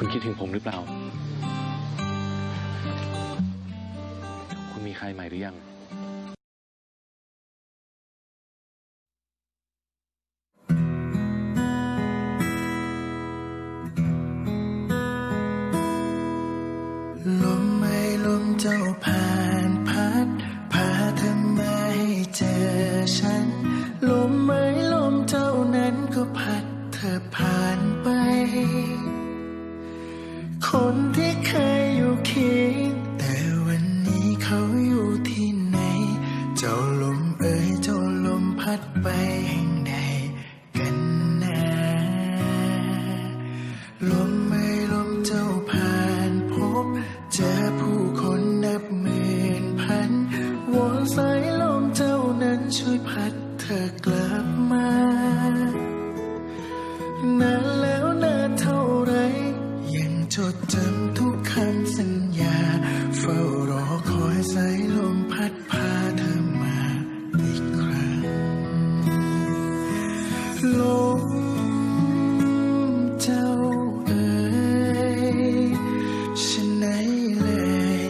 คุณคิดถึงผมหรือเปล่า คุณมีใครใหม่หรือยังลมไม่ลมเจ้าผ่า คนที่เคยอยู่เคียงแต่วันนี้เขาอยู่ที่ไหน เจ้าลมเอ่ยเจ้าลมพัดไปแห่งใดกันนะลมไม่ลมเจ้าผ่านพบ เจอผู้คนนับหมื่นพันวอนสายลมเจ้านั้นช่วยพัดเธอกลับมานั้น สัญญา เฝ้ารอคอยสายลมพัดพาเธอมาอีกครั้งลมเจ้าเอ๋ยฉันไหนเลย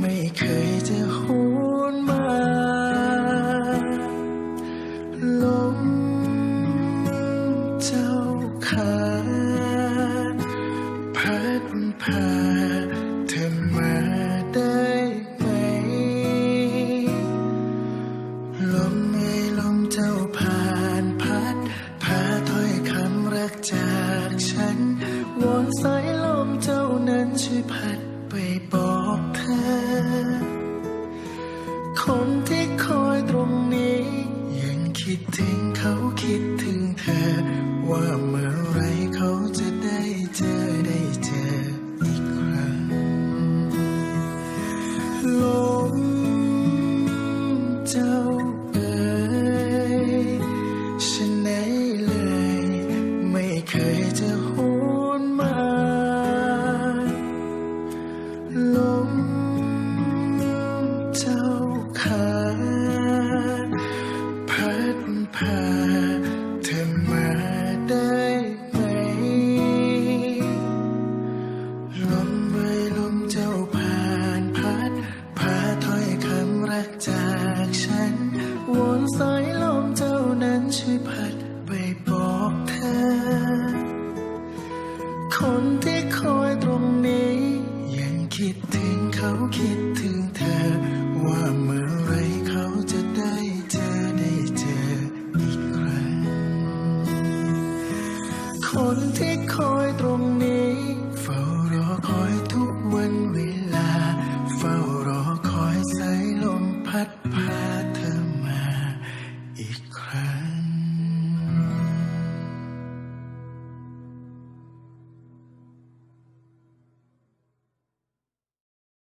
ไม่เคยจะหวนมาลมเจ้าขาพัดพาเธอม มไม่ลมเจ้าผ่านพัดพาถ้อยคำรักจากฉันวอนสายลมเจ้านั้นช่วยพัดไปบอกเธอ คนที่คอยตรงนี้ ยังคิดถึงเขาคิดถึงเธอ ว่าเมื่อไรเขาจะได้เจอ คนที่คอยตรงนี้ ยังคิดถึงเขาคิดถึงเธอ ว่าเมื่อไรเขาจะได้เจอได้เจออีกครั้ง คนที่คอยตรงนี้ เฝ้ารอคอยทุกวันเวลา เฝ้ารอคอยสายลมพัดผ่าน